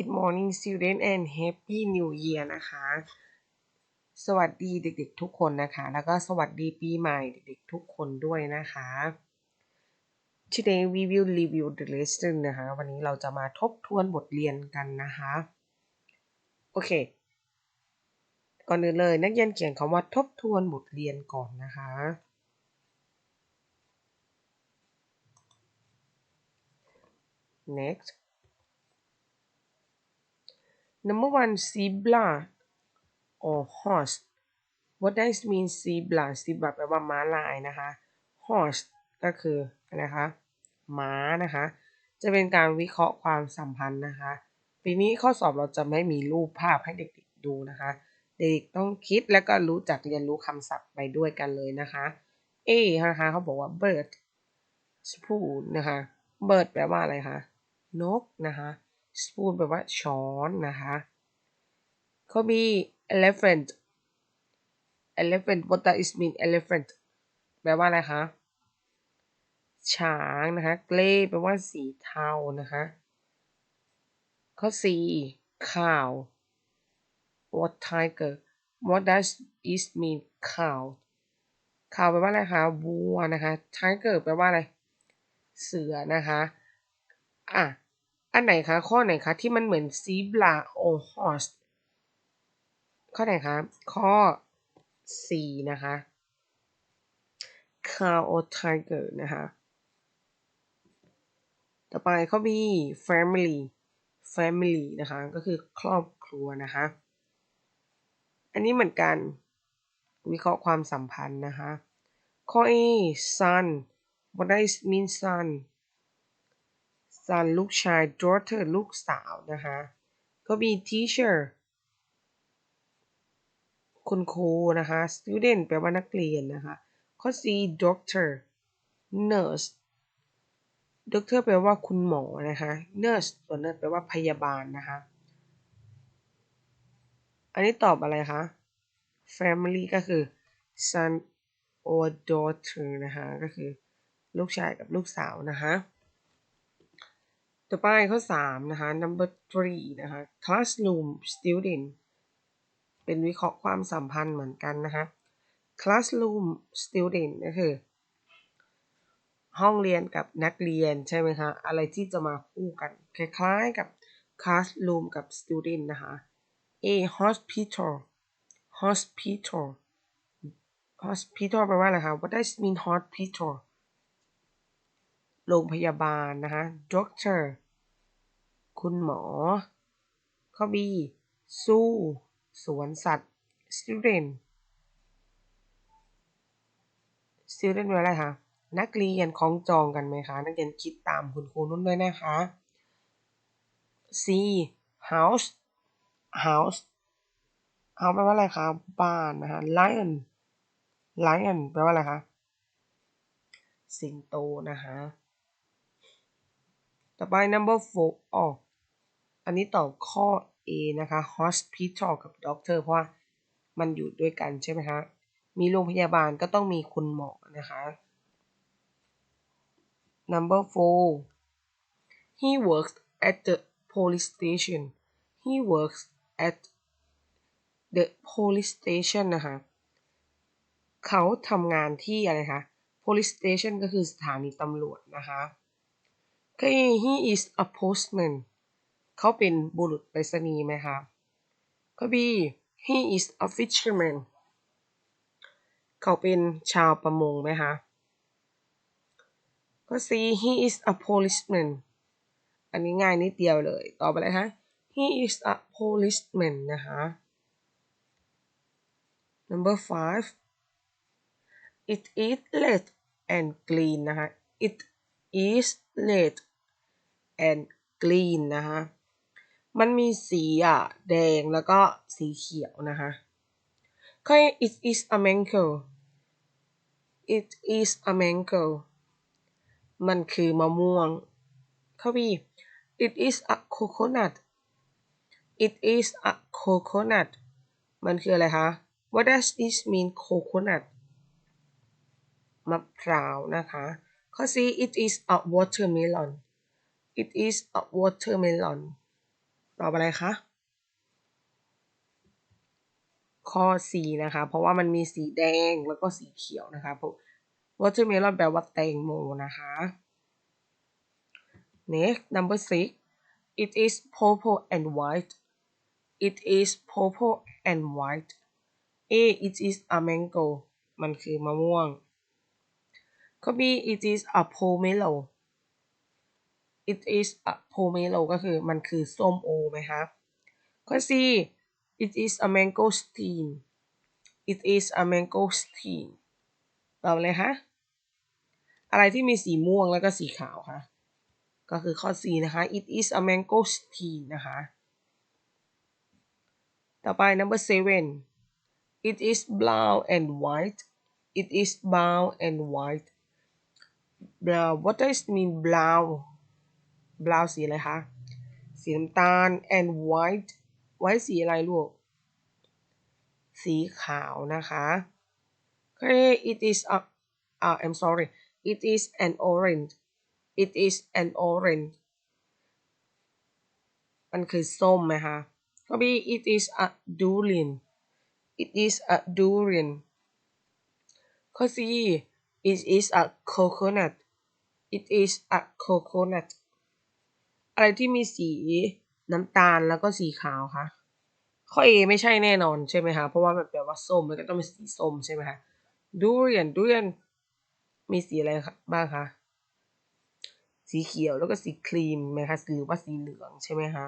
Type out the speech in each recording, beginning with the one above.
Good morning student and happy new year นะคะ สวัสดีเด็กๆทุกคนนะคะ แล้วก็สวัสดีปีใหม่เด็กๆทุกคนด้วยนะคะ Today we will review the lesson นะคะ วันนี้เราจะมาทบทวนบทเรียนกันนะคะ โอเค ก่อนอื่นเลยนักเรียนเขียนคำว่าทบทวนบทเรียนก่อนนะคะ next number one zebra or horse what does mean zebra zebra แปลว่าม้าลายนะคะ horse ก็คืออะไรคะม้านะคะ จะเป็นการวิเคราะห์ความสัมพันธ์นะคะ ปีนี้ข้อสอบเราจะไม่มีรูปภาพให้เด็กๆดูนะคะ เด็กต้องคิดแล้วก็รู้จักเรียนรู้คำศัพท์ไปด้วยกันเลยนะคะ A นะคะเขาบอกว่า bird spoon นะคะ bird แปลว่าอะไรคะ นกนะคะ สปูนแปลว่าช้อนนะคะเขามี elephant elephant what does it mean elephant แปลว่าอะไรคะ ช้างนะคะ grey แปลว่าสีเทานะคะ ข้อสีข่าว what tiger what does it mean ข่าวข่าวแปลว่าอะไรคะวัวนะคะ tiger แปลว่าอะไร เสือนะคะ อะ อันไหนคะ ข้อไหนคะที่มันเหมือน zebra or horse ข้อไหนคะ ข้อ C นะคะ cow or tiger นะคะ ต่อไปข้อ B family family นะคะ ก็คือครอบครัวนะคะ อันนี้เหมือนกัน วิเคราะห์ความสัมพันธ์นะคะ ข้อ A son what does mean son son ลูกชาย daughter ลูกสาวนะคะข้อ B teacher คุณครูนะคะ student แปลว่านักเรียนนะคะ ข้อ C doctor nurse doctor แปลว่าคุณหมอนะคะ nurse ส่วน nurse แปลว่าพยาบาลนะคะ อันนี้ตอบอะไรคะ family ก็คือ son or daughter นะคะ ก็คือลูกชายกับลูกสาวนะคะ ต่อไปข้อ 3 นะคะ number three นะคะ classroom student เป็นวิเคราะห์ความสัมพันธ์เหมือนกันนะคะ classroom student ก็คือ ห้องเรียนกับนักเรียนใช่ไหมคะ อะไรที่จะมาคู่กัน คล้ายๆกับ classroom กับ student นะคะ a hospital hospital hospital แปลว่าอะไรคะ what does mean hospital โรงพยาบาลนะคะ doctor คุณหมอ ข้อ B zoo สวนสัตว์ student student แปลว่าอะไรคะนักเรียนของจองกันไหมคะ นักเรียนคิดตามคุณครูนุ่นด้วยนะคะ C house house house แปลว่าอะไรคะบ้านนะคะ lion lion แปลว่าอะไรคะ สิงโตนะคะ ต่อไป number four อ๋ออันนี้ตอบข้อ A นะคะ hospital กับ doctor เพราะว่ามันอยู่ด้วยกันใช่ไหมคะมีโรงพยาบาลก็ต้องมีคุณหมอนะคะ number four he works at the police station he works at the police station นะคะ เขาทำงานที่อะไรคะ police station ก็คือสถานีตำรวจนะคะ he is a postman เขาเป็นบุรุษไปรษณีย์ไหมคะข้อ B he is a fisherman เขาเป็นชาวประมงไหมคะข้อ C he is a policeman อันนี้ง่ายนิดเดียวเลยต่อไปเลยคะ he is a policeman นะคะ number five it is red and green นะคะ it is red and green นะคะ มันมีสีอะแดงแล้วก็สีเขียวนะคะข้อ it is a mango it is a mango มันคือมะม่วงข้อ B it is a coconut it is a coconut มันคืออะไรคะ what does this mean coconut มะพร้าวนะคะข้อ C it is a watermelon it is a watermelon ตอบอะไรคะ ข้อ C นะคะ เพราะว่ามันมีสีแดงแล้วก็สีเขียวนะคะเพราะ watermelon แปลว่าแตงโมนะคะ next number six it is purple and white it is purple and white A it is a mango มันคือมะม่วงข้อ B it is a pomelo it is a pomelo ก็คือมันคือส้มโอไหมคะข้อ C it is a mangosteen it is a mangosteen ตอบเลยคะอะไรที่มีสีม่วงแล้วก็สีขาวคะก็คือข้อ C นะคะ it is a mangosteen นะคะ ต่อไป number seven it is brown and white it is brown and white brown what does it mean brown brown สีอะไรคะ สีน้ำตาล and white white สีอะไรลูก สีขาวนะคะโอเค it is a uh, I'm sorry it is an orange it is an orange มันคือส้มไหมคะก็ B it is a durian it is a durian ข้อ C it is a coconut it is a coconut อะไรที่มีสีน้ำตาลแล้วก็สีขาวคะข้อ A ไม่ใช่แน่นอนใช่ไหมคะ เพราะว่ามันแปลว่าส้มมันก็ต้องเป็นสีส้มใช่ไหมคะ durian durian มีสีอะไรบ้างคะสีเขียวแล้วก็สีครีมไหมคะหรือว่าสีเหลืองใช่ไหมคะ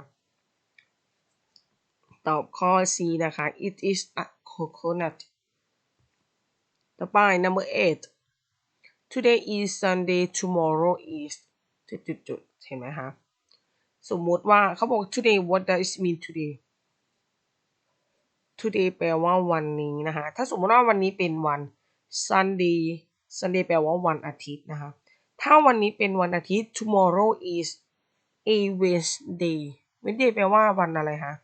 ตอบข้อ C นะคะ it is a coconut ต่อไป number eight today is Sunday tomorrow is จุดๆๆเห็นไหมคะ สมมติว่าเขาบอก today what does mean today today แปลว่าวันนี้นะคะ ถ้าสมมติว่าวันนี้เป็นวัน Sunday Sunday แปลว่าวันอาทิตย์นะคะ ถ้าวันนี้เป็นวันอาทิตย์ tomorrow is a Wednesday Wednesday แปลว่าวันอะไรคะ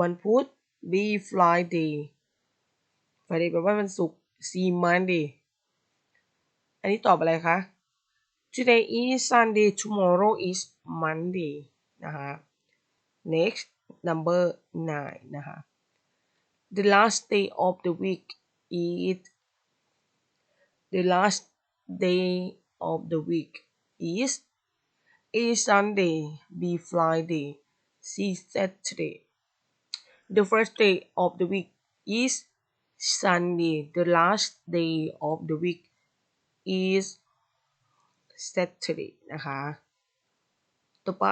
วันพุธ B Friday Friday แปลว่าวันศุกร์ C Monday อันนี้ตอบอะไรคะ Today is Sunday tomorrow is Monday นะคะ next number nine นะคะ the last day of the week is the last day of the week is A Sunday B Friday C Saturday the first day of the week is Sunday the last day of the week is Saturday นะคะ ต่อไป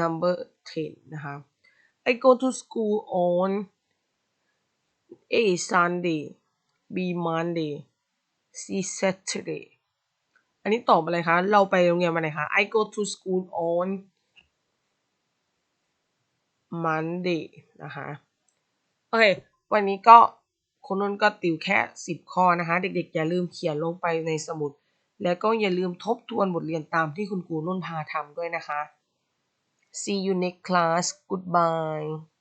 number 10 นะคะ I go to school on A Sunday B Monday C Saturday อันนี้ตอบอะไรคะ เราไปโรงเรียนวันไหนคะ I go to school on Monday นะคะ โอเค วันนี้ก็คุณนุ่นก็ติวแค่ 10 ข้อนะคะ เด็กๆ อย่าลืมเขียนลงไปในสมุด แล้วก็อย่าลืมทบทวนบทเรียนตามที่คุณครูนุ่นพาทำด้วยนะคะ See you next class. Goodbye.